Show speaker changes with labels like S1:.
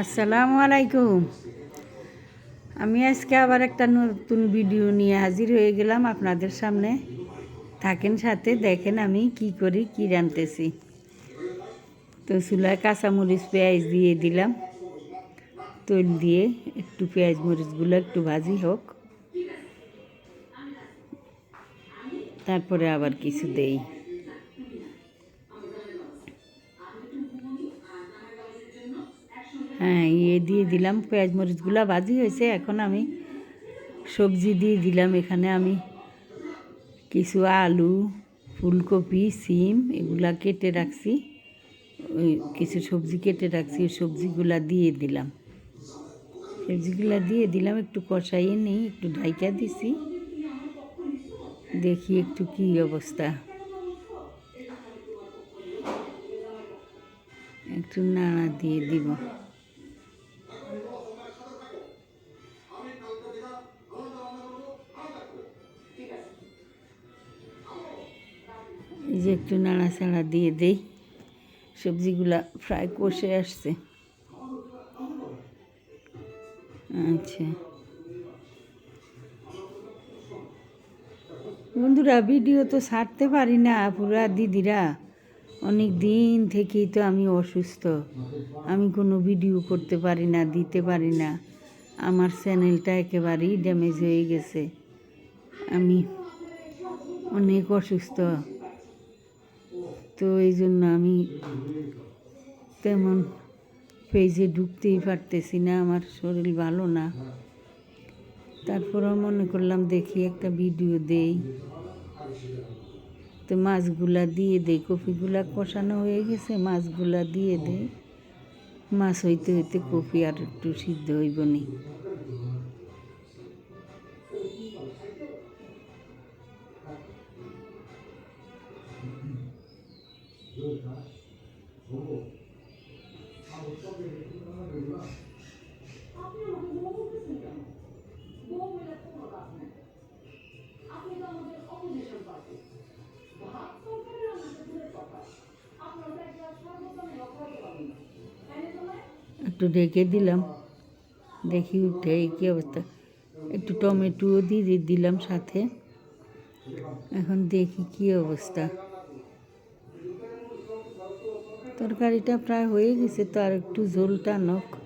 S1: আসসালামু আলাইকুম। আমি আজকে আবার একটা নতুন ভিডিও নিয়ে হাজির হয়ে গেলাম আপনাদের সামনে। থাকেন সাথে, দেখেন আমি কি করি, কি রানতেছি। তো চুলায় কাঁচামরিচ, পেঁয়াজ দিয়ে দিলাম। তৈল দিয়ে একটু পেঁয়াজ মরিচগুলো একটু ভাজি হোক। তারপরে আবার কিছু দেই। ইয়ে দিয়ে দিলাম পেঁয়াজ মরিচগুলো ভাজি হয়েছে, এখন আমি সবজি দিয়ে দিলাম। এখানে আমি কিছু আলু, ফুলকপি, সিম এগুলা কেটে রাখছি কিছু সবজি কেটে রাখছি সবজিগুলা দিয়ে দিলাম। সবজিগুলা দিয়ে দিলাম, একটু কষাইয়ে নিই, একটু ঢাইকা দিছি, দেখি একটু কি অবস্থা। একটু নাড়া দিয়ে দিব। যে একটু নাড়াচাড়া দিয়ে দেই। সবজিগুলা ফ্রাই কষে আসছে। আচ্ছা। বন্ধুরা, ভিডিও তো ছাড়তে পারি না পুরা দিদিরা। অনেক দিন থেকেই তো আমি অসুস্থ। আমি কোনো ভিডিও করতে পারি না, দিতে পারি না। আমার চ্যানেলটা একেবারেই ড্যামেজ হয়ে গেছে। আমি অনেক অসুস্থ। তো এই জন্য আমি তেমন পেজে ঢুকতেই পারতেছি না, আমার শরীর ভালো না। তারপরেও মনে করলাম দেখি একটা ভিডিও দেই। তো মাছগুলা দিয়ে দেই, কপিগুলা কষানো হয়ে গেছে, মাছগুলা দিয়ে দেই। মাছ হইতে হইতে কপি আর একটু সিদ্ধ হইব নি একটু ঢেকে দিলাম। দেখি উঠে কী অবস্থা। একটু টমেটোও দিয়ে দিলাম সাথে। এখন দেখি কি অবস্থা। तरकारीटा प्राय गे तो एक झोलटा नक